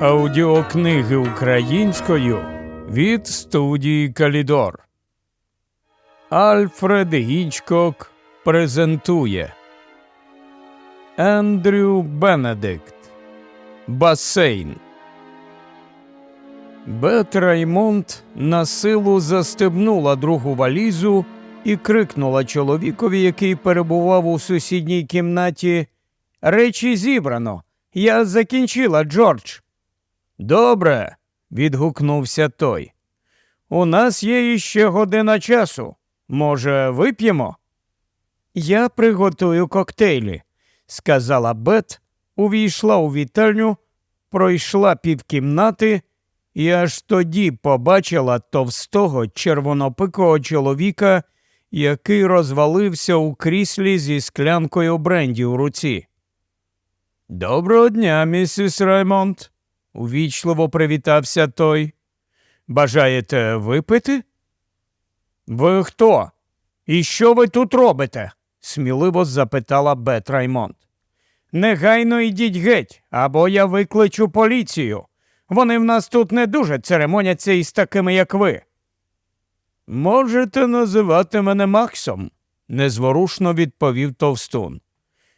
Аудіокниги українською від студії Калідор. Альфред Гічкок презентує Ендрю Бенедикт Басейн. Бет Раймонд на силу застебнула другу валізу і крикнула чоловікові, який перебував у сусідній кімнаті. Речі зібрано. Я закінчила, Джордж. Добре, відгукнувся той. У нас є іще година часу. Може, вип'ємо? Я приготую коктейлі, сказала Бет, увійшла у вітальню, пройшла півкімнати і аж тоді побачила товстого червонопикого чоловіка, який розвалився у кріслі зі склянкою бренді у руці. Доброго дня, місіс Раймонд, увічливо привітався той. Бажаєте випити? Ви хто? І що ви тут робите? сміливо запитала Бет Раймонд. Негайно йдіть геть, або я викличу поліцію. Вони в нас тут не дуже церемоняться із такими, як ви. Можете називати мене Максом, незворушно відповів Товстун.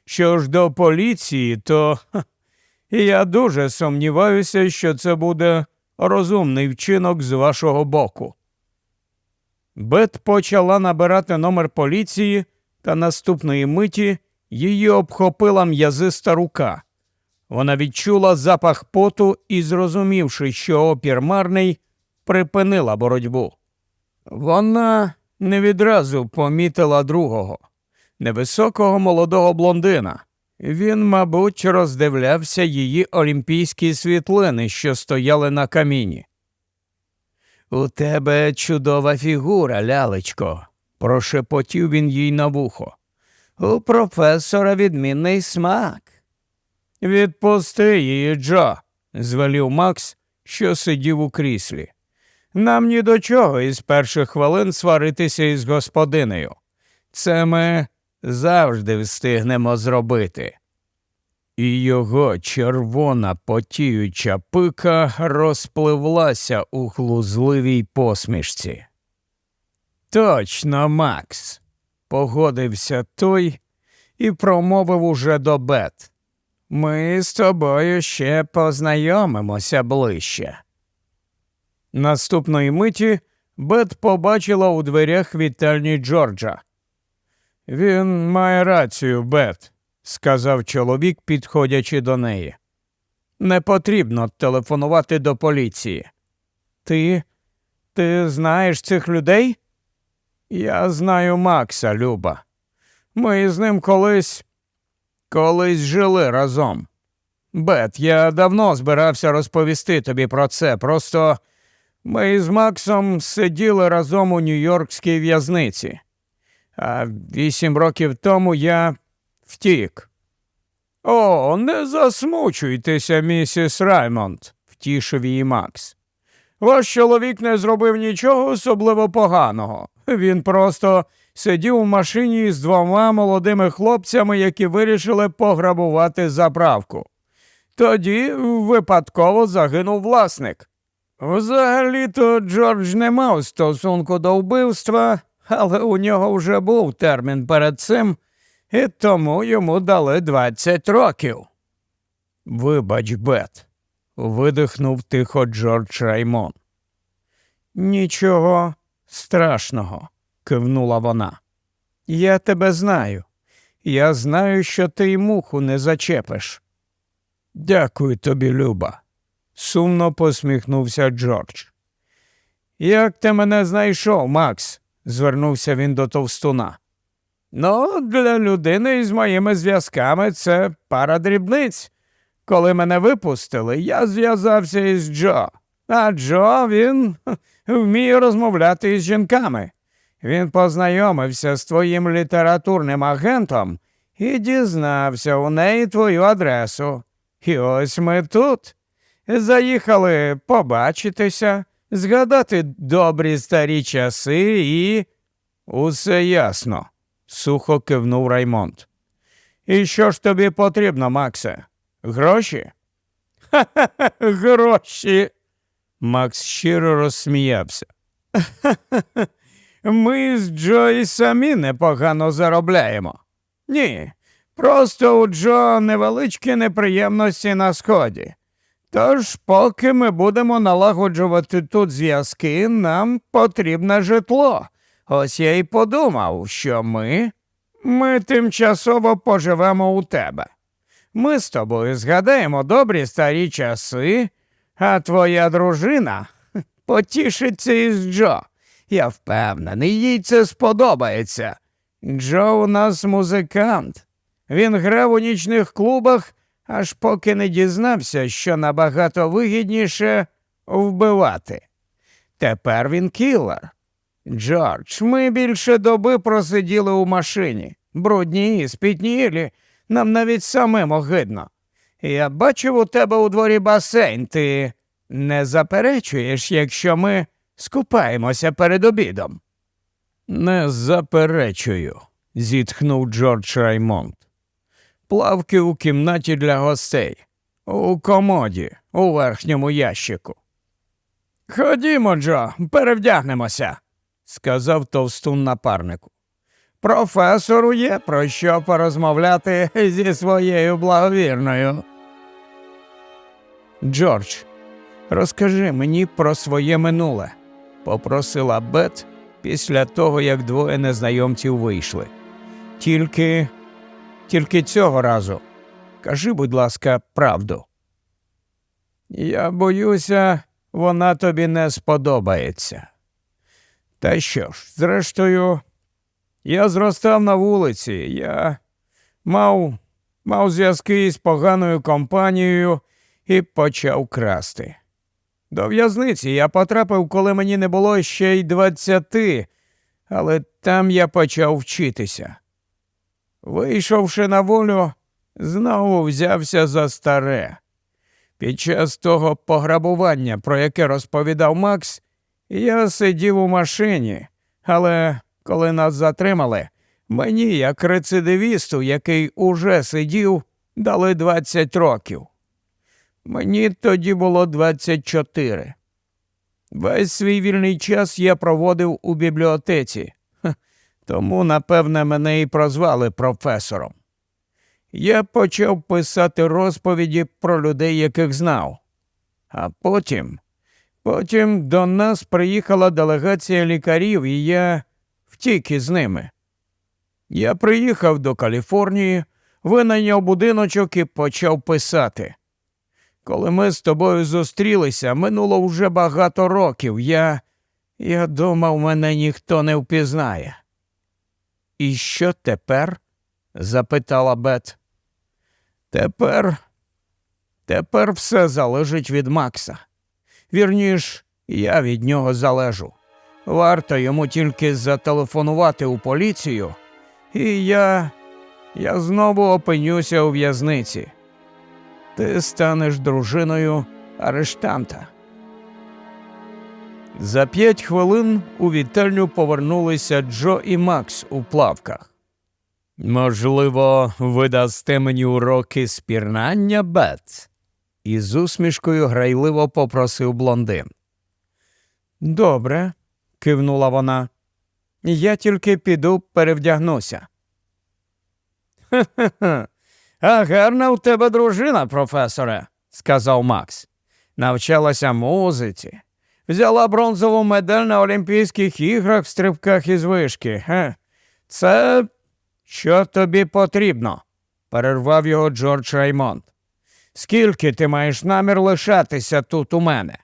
Що ж до поліції, то ха, я дуже сумніваюся, що це буде розумний вчинок з вашого боку. Бет почала набирати номер поліції, та наступної миті її обхопила м'язиста рука. Вона відчула запах поту і, зрозумівши, що опір марний, припинила боротьбу. Вона не відразу помітила другого невисокого молодого блондина. Він, мабуть, роздивлявся її олімпійські світлини, що стояли на каміні. У тебе чудова фігура, лялечко, прошепотів він їй на вухо. У професора відмінний смак. Відпусти її, Джо, звелів Макс, що сидів у кріслі. Нам ні до чого із перших хвилин сваритися із господинею. Це ми завжди встигнемо зробити. І його червона потіюча пика розпливлася у глузливій посмішці. Точно, Макс, погодився той і промовив уже до Бет. Ми з тобою ще познайомимося ближче. Наступної миті Бет побачила у дверях вітальні Джорджа. Він має рацію, Бет, сказав чоловік, підходячи до неї. Не потрібно телефонувати до поліції. Ти. Ти знаєш цих людей? Я знаю Макса, Люба. Ми з ним колись колись жили разом. Бет, я давно збирався розповісти тобі про це. Просто ми з Максом сиділи разом у Нью-Йоркській в'язниці а вісім років тому я втік. О, не засмучуйтеся, місіс Раймонд, втішив її Макс. Ваш чоловік не зробив нічого особливо поганого. Він просто сидів у машині з двома молодими хлопцями, які вирішили пограбувати заправку. Тоді випадково загинув власник. Взагалі то Джордж не мав стосунку до вбивства, але у нього вже був термін перед цим, і тому йому дали 20 років. Вибач, Бет, видихнув тихо Джордж Раймон. Нічого страшного, кивнула вона. Я тебе знаю. Я знаю, що ти й муху не зачепиш. Дякую тобі, Люба, сумно посміхнувся Джордж. Як ти мене знайшов, Макс? звернувся він до товстуна. Ну, для людини із моїми зв'язками це пара дрібниць. Коли мене випустили, я зв'язався із Джо. А Джо він вміє розмовляти із жінками. Він познайомився з твоїм літературним агентом і дізнався у неї твою адресу. І ось ми тут. Заїхали побачитися, згадати добрі старі часи і. Усе ясно, сухо кивнув Раймонд. І що ж тобі потрібно, Максе? Гроші? Ха. Гроші. Макс щиро розсміявся. Ха-ха. Ми з Джо і самі непогано заробляємо. Ні, просто у Джо невеличкі неприємності на сході. Тож, поки ми будемо налагоджувати тут зв'язки, нам потрібне житло. Ось я й подумав, що ми, ми тимчасово поживемо у тебе. Ми з тобою згадаємо добрі старі часи, а твоя дружина потішиться із Джо. Я впевнений, їй це сподобається. Джо у нас музикант. Він грав у нічних клубах, аж поки не дізнався, що набагато вигідніше вбивати. Тепер він кілер. Джордж, ми більше доби просиділи у машині. Брудні, спітнілі, нам навіть самим огидно. Я бачив у тебе у дворі басейн. Ти не заперечуєш, якщо ми скупаємося перед обідом? Не заперечую, зітхнув Джордж Раймонд. Плавки у кімнаті для гостей, у комоді, у верхньому ящику. Ходімо, Джо, перевдягнемося, сказав товстун напарнику. Професору є про що порозмовляти зі своєю благовірною. Джордж, розкажи мені про своє минуле, попросила Бет після того, як двоє незнайомців вийшли. Тільки, тільки цього разу. Кажи, будь ласка, правду. Я боюся, вона тобі не сподобається. Та що ж, зрештою, я зростав на вулиці, я мав, мав зв'язки з поганою компанією і почав красти. До в'язниці я потрапив, коли мені не було ще й двадцяти, але там я почав вчитися. Вийшовши на волю, знову взявся за старе. Під час того пограбування, про яке розповідав Макс, я сидів у машині, але коли нас затримали, мені, як рецидивісту, який уже сидів, дали 20 років. Мені тоді було 24. Весь свій вільний час я проводив у бібліотеці, тому, напевне, мене і прозвали професором. Я почав писати розповіді про людей, яких знав. А потім, потім до нас приїхала делегація лікарів, і я втік із ними. Я приїхав до Каліфорнії, винайняв будиночок і почав писати. Коли ми з тобою зустрілися, минуло вже багато років. Я. Я думав, мене ніхто не впізнає. І що тепер? запитала Бет. Тепер. Тепер все залежить від Макса. Вірніш, я від нього залежу. Варто йому тільки зателефонувати у поліцію, і я. я знову опинюся у в'язниці. Ти станеш дружиною арештанта. За п'ять хвилин у вітальню повернулися Джо і Макс у плавках. Можливо, ви дасте мені уроки спірнання, Бет? Із усмішкою грайливо попросив блондин. Добре, кивнула вона. Я тільки піду перевдягнуся. Хе-хе-хе. А гарна у тебе дружина, професоре, сказав Макс. Навчалася музиці. Взяла бронзову медаль на Олімпійських іграх в стрибках із вишки. Ге. Це що тобі потрібно? перервав його Джордж Раймонд. Скільки ти маєш намір лишатися тут у мене?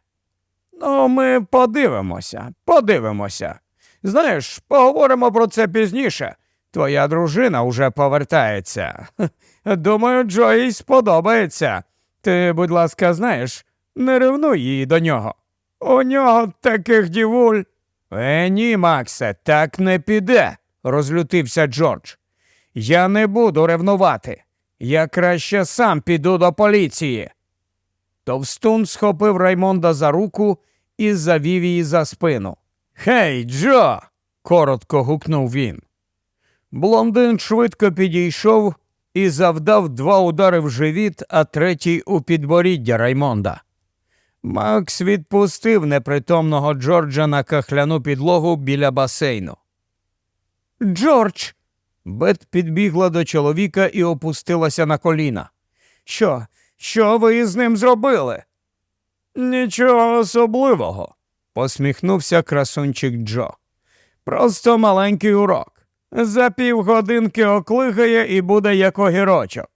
Ну, ми подивимося, подивимося. Знаєш, поговоримо про це пізніше. Твоя дружина уже повертається. Думаю, Джої сподобається. Ти, будь ласка, знаєш, не ревнуй її до нього. У нього таких дівуль. Е, ні, Максе, так не піде, розлютився Джордж. Я не буду ревнувати. Я краще сам піду до поліції. Товстун схопив Раймонда за руку і завів її за спину. Хей, Джо. коротко гукнув він. Блондин швидко підійшов і завдав два удари в живіт, а третій у підборіддя Раймонда. Макс відпустив непритомного Джорджа на кахляну підлогу біля басейну. Джордж. Бет підбігла до чоловіка і опустилася на коліна. Що? Що ви із ним зробили? Нічого особливого, посміхнувся красунчик Джо. Просто маленький урок. За півгодинки оклигає і буде як огірочок.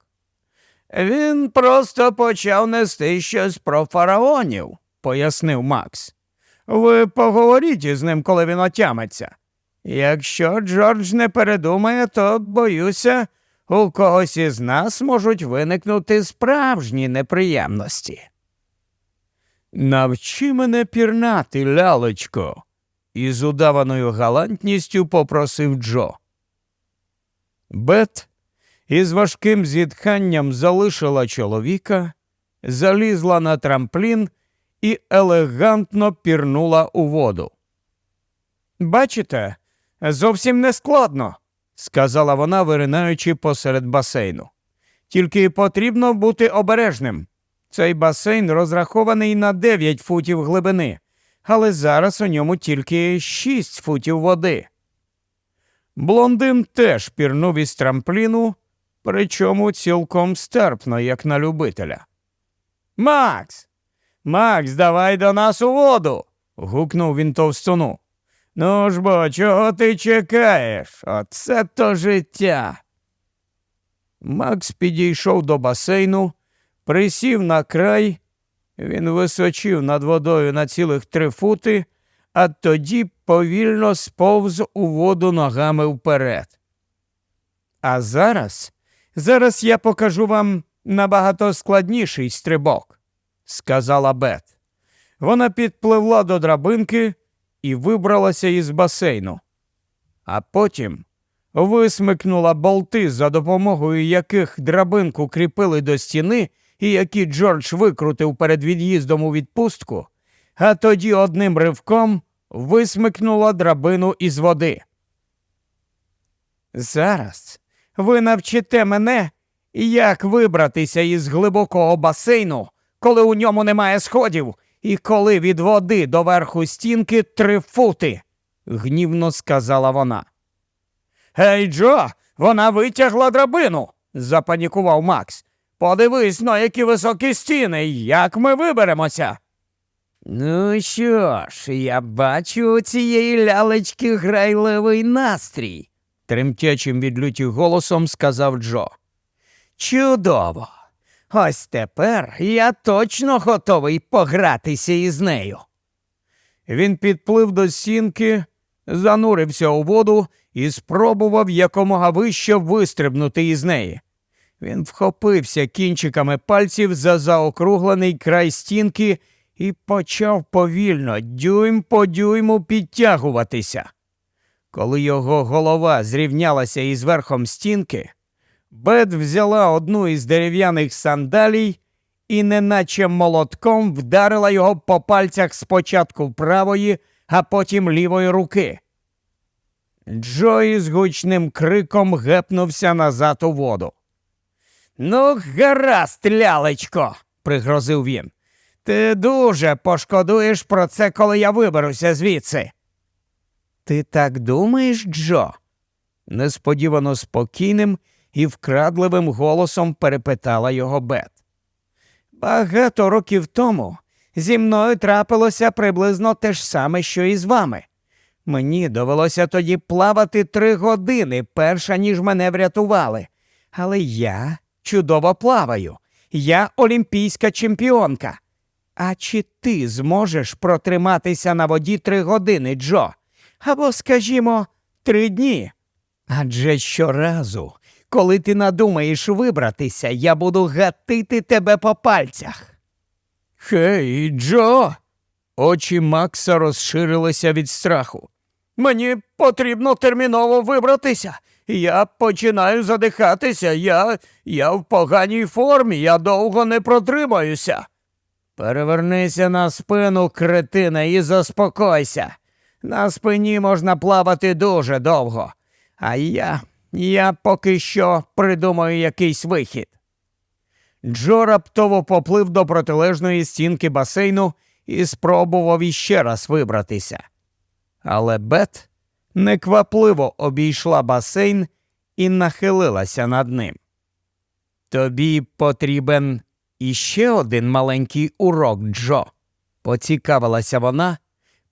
Він просто почав нести щось про фараонів, пояснив Макс. Ви поговоріть із ним, коли він отямиться. Якщо Джордж не передумає, то, боюся, у когось із нас можуть виникнути справжні неприємності. Навчи мене пірнати, лялечко, із удаваною галантністю попросив Джо. Бет із важким зітханням залишила чоловіка, залізла на трамплін і елегантно пірнула у воду. Бачите, зовсім не складно, сказала вона, виринаючи посеред басейну. Тільки потрібно бути обережним. Цей басейн розрахований на 9 футів глибини, але зараз у ньому тільки 6 футів води. Блондин теж пірнув із трампліну, причому цілком стерпно, як на любителя. Макс, Макс, давай до нас у воду. гукнув він товстуну. Ну ж бо, чого ти чекаєш? Оце то життя. Макс підійшов до басейну, присів на край, він височив над водою на цілих три фути, а тоді повільно сповз у воду ногами вперед. А зараз, зараз я покажу вам набагато складніший стрибок, сказала Бет. Вона підпливла до драбинки і вибралася із басейну, а потім висмикнула болти, за допомогою яких драбинку кріпили до стіни і які Джордж викрутив перед від'їздом у відпустку, а тоді одним ривком висмикнула драбину із води. Зараз ви навчите мене, як вибратися із глибокого басейну, коли у ньому немає сходів, і коли від води до верху стінки три фути, гнівно сказала вона. Гей, Джо, вона витягла драбину, запанікував Макс. Подивись на які високі стіни, як ми виберемося. Ну що ж, я бачу у цієї лялечки грайливий настрій, тремтячим від люті голосом сказав Джо. Чудово. Ось тепер я точно готовий погратися із нею. Він підплив до стінки, занурився у воду і спробував якомога вище вистрибнути із неї. Він вхопився кінчиками пальців за заокруглений край стінки і почав повільно, дюйм по дюйму підтягуватися. Коли його голова зрівнялася із верхом стінки, Бет взяла одну із дерев'яних сандалій і, неначе молотком, вдарила його по пальцях спочатку правої, а потім лівої руки. Джо із гучним криком гепнувся назад у воду. Ну, гаразд, лялечко, пригрозив він. Ти дуже пошкодуєш про це, коли я виберуся звідси. Ти так думаєш, Джо? несподівано спокійним і вкрадливим голосом перепитала його Бет. Багато років тому зі мною трапилося приблизно те ж саме, що і з вами. Мені довелося тоді плавати три години, перша ніж мене врятували. Але я чудово плаваю. Я олімпійська чемпіонка. А чи ти зможеш протриматися на воді три години, Джо? Або, скажімо, три дні? Адже щоразу, коли ти надумаєш вибратися, я буду гатити тебе по пальцях. Хей, Джо. Очі Макса розширилися від страху. Мені потрібно терміново вибратися. Я починаю задихатися. Я я в поганій формі, я довго не протримаюся. Перевернися на спину, кретина, і заспокойся. На спині можна плавати дуже довго. А я Я поки що придумаю якийсь вихід. Джо раптово поплив до протилежної стінки басейну і спробував іще раз вибратися. Але Бет неквапливо обійшла басейн і нахилилася над ним. Тобі потрібен іще один маленький урок, Джо, поцікавилася вона,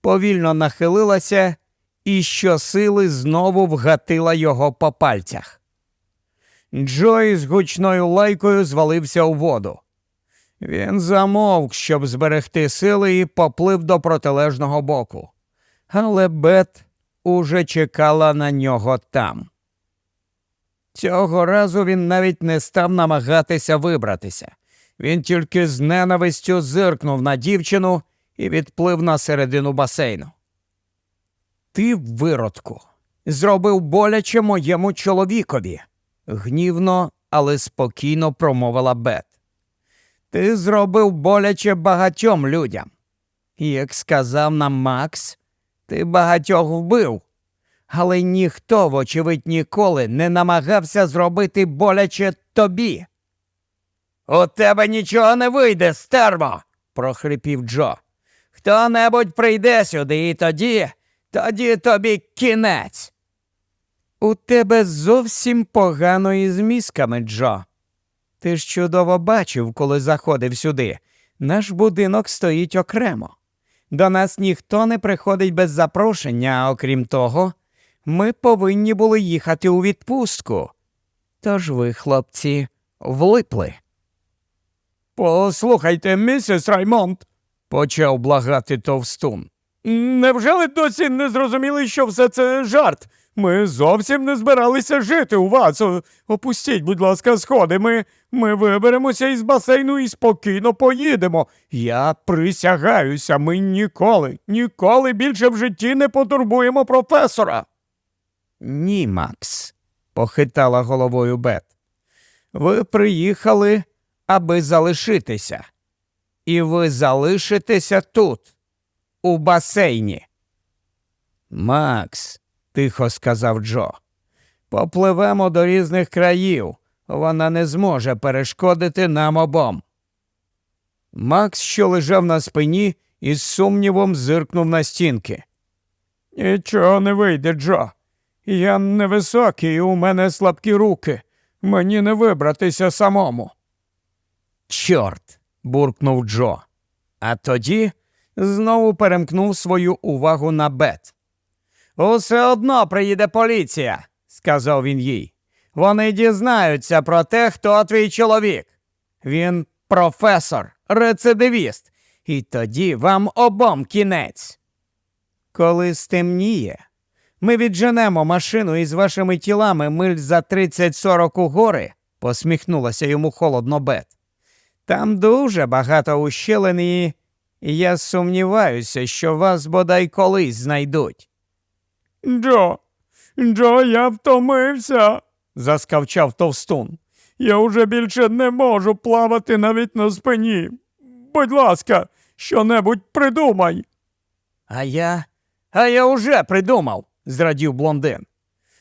повільно нахилилася і щосили знову вгатила його по пальцях. Джо із гучною лайкою звалився у воду. Він замовк, щоб зберегти сили, і поплив до протилежного боку. Але Бет уже чекала на нього там. Цього разу він навіть не став намагатися вибратися. Він тільки з ненавистю зиркнув на дівчину і відплив на середину басейну. Ти, виродку, зробив боляче моєму чоловікові, гнівно, але спокійно промовила Бет. Ти зробив боляче багатьом людям. І, Як сказав нам Макс, ти багатьох вбив, але ніхто, вочевидь, ніколи не намагався зробити боляче тобі. У тебе нічого не вийде, стерво, прохрипів Джо. Хто небудь прийде сюди, і тоді, тоді тобі кінець. У тебе зовсім погано із мізками, Джо. Ти ж чудово бачив, коли заходив сюди. Наш будинок стоїть окремо. До нас ніхто не приходить без запрошення, а окрім того, ми повинні були їхати у відпустку. Тож ви, хлопці, влипли. Послухайте, місіс Раймонд, почав благати товстун. Невже ви досі не зрозуміли, що все це жарт? Ми зовсім не збиралися жити у вас. Опустіть, будь ласка, сходи. Ми, ми виберемося із басейну і спокійно поїдемо. Я присягаюся, ми ніколи, ніколи більше в житті не потурбуємо професора. Ні, Макс, похитала головою Бет. Ви приїхали, аби залишитися. І ви залишитеся тут, у басейні. Макс, тихо сказав Джо. Попливемо до різних країв. Вона не зможе перешкодити нам обом. Макс, що лежав на спині, із сумнівом зиркнув на стінки. Нічого не вийде, Джо. Я невисокий, у мене слабкі руки. Мені не вибратися самому. Чорт. буркнув Джо. А тоді знову перемкнув свою увагу на Бет. Усе одно приїде поліція, сказав він їй. Вони дізнаються про те, хто твій чоловік. Він професор, рецидивіст, і тоді вам обом кінець. Коли стемніє, ми відженемо машину із вашими тілами миль за 30-40 у гори, посміхнулася йому холодно Бет. Там дуже багато ущелин і я сумніваюся, що вас бодай колись знайдуть. Джо, Джо, я втомився, заскавчав товстун. Я уже більше не можу плавати навіть на спині. Будь ласка, що-небудь придумай. А я. А я уже придумав, зрадів блондин.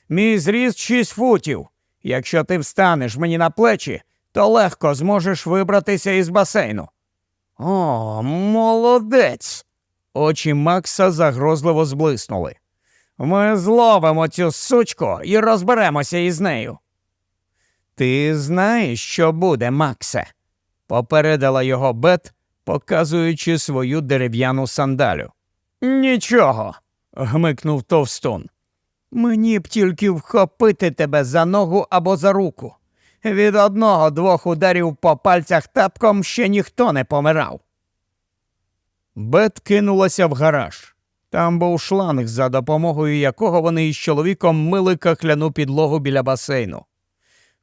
Мій зріст шість футів. Якщо ти встанеш мені на плечі, то легко зможеш вибратися із басейну. О, молодець. Очі Макса загрозливо зблиснули. Ми зловимо цю сучку і розберемося із нею. Ти знаєш, що буде, Максе, попередила його Бет, показуючи свою дерев'яну сандалю. Нічого, гмикнув товстун. Мені б тільки вхопити тебе за ногу або за руку. Від одного двох ударів по пальцях тапком ще ніхто не помирав. Бет кинулася в гараж. Там був шланг, за допомогою якого вони із чоловіком мили кахляну підлогу біля басейну.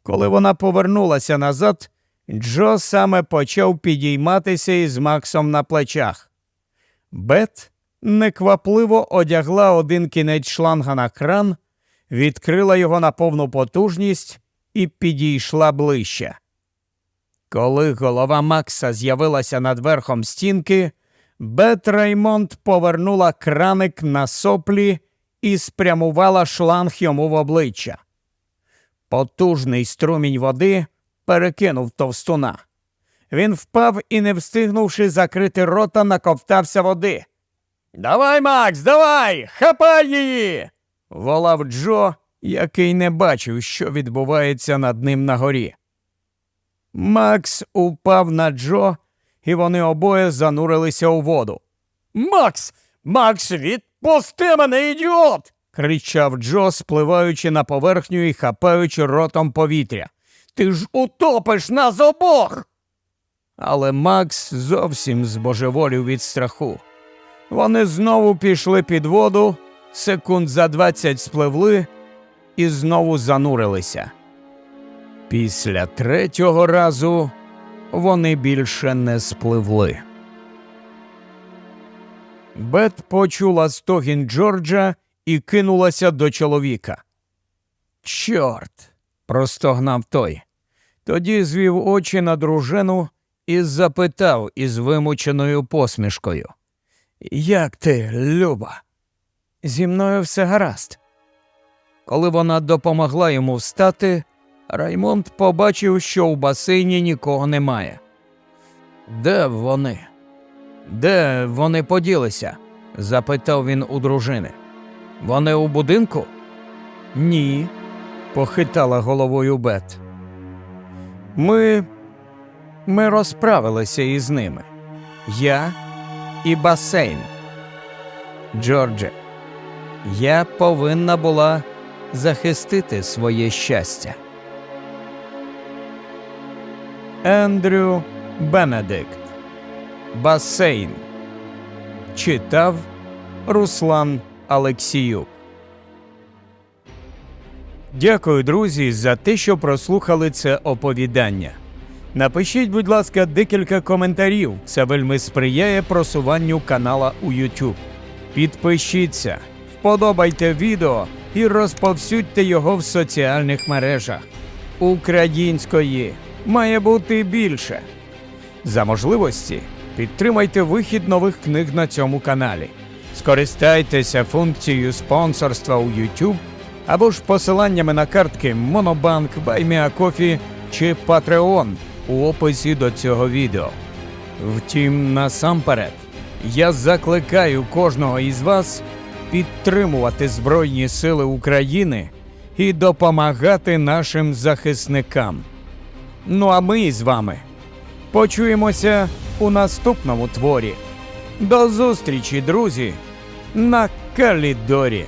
Коли вона повернулася назад, Джо саме почав підійматися із Максом на плечах. Бет неквапливо одягла один кінець шланга на кран, відкрила його на повну потужність і підійшла ближче. Коли голова Макса з'явилася над верхом стінки, Бет Реймонд повернула краник на соплі і спрямувала шланг йому в обличчя. Потужний струмінь води перекинув товстуна. Він впав і, не встигнувши закрити рота, наковтався води. Давай, Макс, давай! Хапай її! волав Джо, який не бачив, що відбувається над ним на горі. Макс упав на Джо, і вони обоє занурилися у воду. Макс! Макс, відпусти мене, ідіот! кричав Джо, спливаючи на поверхню і хапаючи ротом повітря. Ти ж утопиш нас обох. Але Макс зовсім збожеволів від страху. Вони знову пішли під воду, секунд за двадцять спливли і знову занурилися. Після третього разу вони більше не спливли. Бет почула стогін Джорджа і кинулася до чоловіка. Чорт. простогнав той. Тоді звів очі на дружину і запитав із вимученою посмішкою. Як ти, Люба? Зі мною все гаразд. Коли вона допомогла йому встати, Раймонд побачив, що у басейні нікого немає. Де вони? Де вони поділися? запитав він у дружини. Вони у будинку? Ні, похитала головою Бет. Ми. Ми розправилися із ними. Я і басейн. Джордже, я повинна була захистити своє щастя. Ендрю Бенедикт. Басейн. Читав Руслан Алексіюк. Дякую, друзі, за те, що прослухали це оповідання. Напишіть, будь ласка, декілька коментарів. Це вельми сприяє просуванню канала у YouTube. Підпишіться, вподобайте відео і розповсюдьте його в соціальних мережах. Української має бути більше. За можливості підтримайте вихід нових книг на цьому каналі. Скористайтеся функцією спонсорства у YouTube або ж посиланнями на картки Monobank, BuyMeACoffee чи Patreon у описі до цього відео. Втім, насамперед, я закликаю кожного із вас підтримувати Збройні Сили України і допомагати нашим захисникам. Ну а ми з вами почуємося у наступному творі. До зустрічі, друзі, на Калідорі.